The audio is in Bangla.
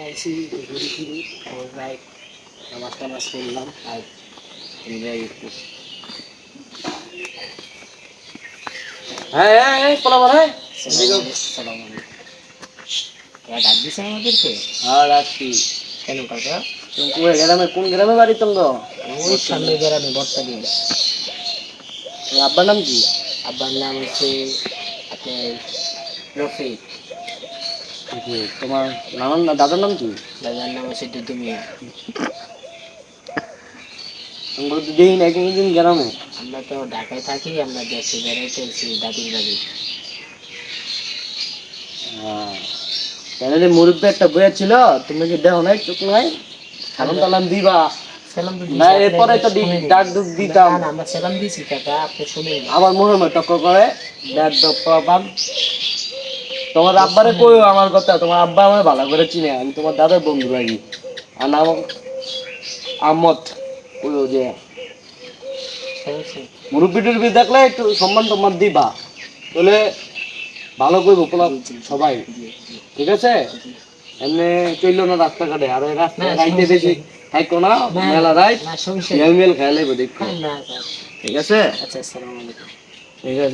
আইসি ঘুরি ফিরি ওর ভাই নামাজ টামাজ করলাম আর এনজয় একটু। হ্যাঁ হ্যাঁ হ্যাঁ। পোলা বল হ্যাঁ সালাম আমাদেরকে? হ্যাঁ কেন কাকা? তুমি কোন গ্রামে কোন গ্রামে বাড়ি তোমরা? ওই সামনে বেড়ানো বর্ষা দিয়ে আব্বার নাম কি? আব্বার নাম হচ্ছে আপনার রফিক। তোমার নানার না দাদার নাম কি? দাদার নাম হচ্ছে দুদু মিয়া। আমরা তো গ্রামে। আমরা ঢাকায় থাকি আমরা দেশে বেড়াইতে এসেছি দাদির বাড়ি। হ্যাঁ। তাহলে মুরব্বী একটা বইয়া ছিল তুমি কি দেখো নাই চোখ নাই? সালাম টালাম দিবা। তো না এরপরে তো দি- ডাক ডুক দিতাম। না, না, আমরা সেলাম দিয়েছি কাকা আপনি শুনেন। আমার মনে হয় টক্কর করে ডাক ডক পাবাম তোমার আব্বারে কইও আমার কথা তোমার আব্বা আমার ভালো করে চিনে আমি তোমার দাদার বন্ধু লাগি আর নাম আমত কইও যে। মুরব্বি টুরব্বি দেখলে একটু সম্মান টম্মান দিবা। তাহলে ভালো করব পোলা সবাই। ঠিক আছে? এমনি চলল না রাস্তাঘাটে আর ওই রাস্তায় রাইতে বেশি থাকো না মেলা সমস্যা মেল খেয়ালে দেখো। ঠিক আছে? আচ্ছা আসসালামু আলাইকুম। ঠিক আছে।